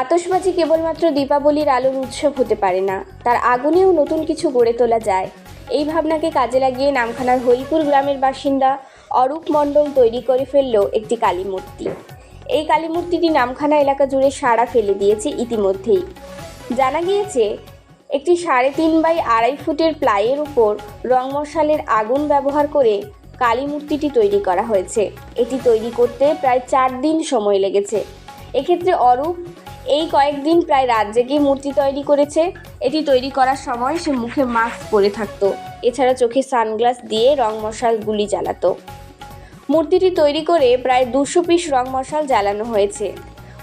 আতশবাজি কেবলমাত্র দীপাবলির আলোর উৎসব হতে পারে না। তার আগুনেও নতুন কিছু গড়ে তোলা যায়। এই ভাবনাকে কাজে লাগিয়ে নামখানার হরিপুর গ্রামের বাসিন্দা অরূপ মণ্ডল তৈরি করে ফেলল একটি কালী মূর্তি এই কালী মূর্তিটি নামখানা এলাকা জুড়ে সাড়া ফেলে দিয়েছে ইতিমধ্যেই। জানা গিয়েছে, একটি সাড়ে তিন বাই আড়াই ফুটের প্লাইয়ের উপর রং মশালের আগুন ব্যবহার করে কালী মূর্তিটি তৈরি করা হয়েছে। এটি তৈরি করতে প্রায় চার দিন সময় লেগেছে। এক্ষেত্রে অরূপ এই কয়েকদিন প্রায় রাত জেগে মূর্তি তৈরি করেছে। এটি তৈরি করার সময় সে মুখে মাস্ক পরে থাকতো। এছাড়া চোখে সানগ্লাস দিয়ে রং মশাল গুলি জ্বালাতো। মূর্তিটি তৈরি করে প্রায় দুশো পিস রং মশাল জ্বালানো হয়েছে।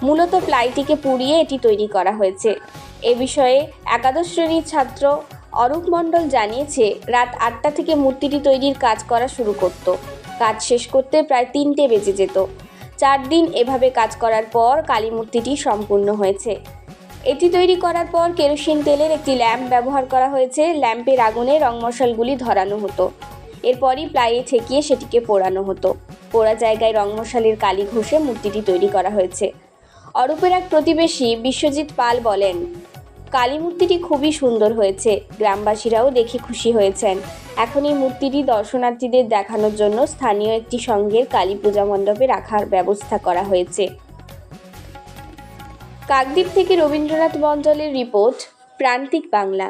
মূলত প্লাইটিকে পুড়িয়ে এটি তৈরি করা হয়েছে। এ বিষয়ে একাদশ শ্রেণির ছাত্র অরূপ মণ্ডল জানিয়েছে, রাত আটটা থেকে মূর্তিটি তৈরির কাজ করা শুরু করত। কাজ শেষ করতে প্রায় তিনটে বেজে যেত। চার দিন এভাবে কাজ করার পর কালী মূর্তিটি সম্পূর্ণ হয়েছে। এটি তৈরি করার পর কেরোসিন তেলের একটি ল্যাম্প ব্যবহার করা হয়েছে। ল্যাম্পের আগুনে রং মশালগুলি ধরানো হতো। এরপরই প্লাইয়ে ঠেকিয়ে সেটিকে পোড়ানো হতো। পোড়া জায়গায় রং মশালের কালি ঘষে মূর্তিটি তৈরি করা হয়েছে। অরূপের এক প্রতিবেশী বিশ্বজিৎ পাল বলেন কালী মূর্তিটি খুবই সুন্দর হয়েছে। গ্রামবাসীরাও দেখে খুশি হয়েছেন। এখন এই মূর্তিটি দর্শনার্থীদের দেখানোর জন্য স্থানীয় একটি সংঘের কালী পূজা মণ্ডপে রাখার ব্যবস্থা করা হয়েছে। কাকদ্বীপ থেকে রবীন্দ্রনাথ মণ্ডলের রিপোর্ট, প্রান্তিক বাংলা।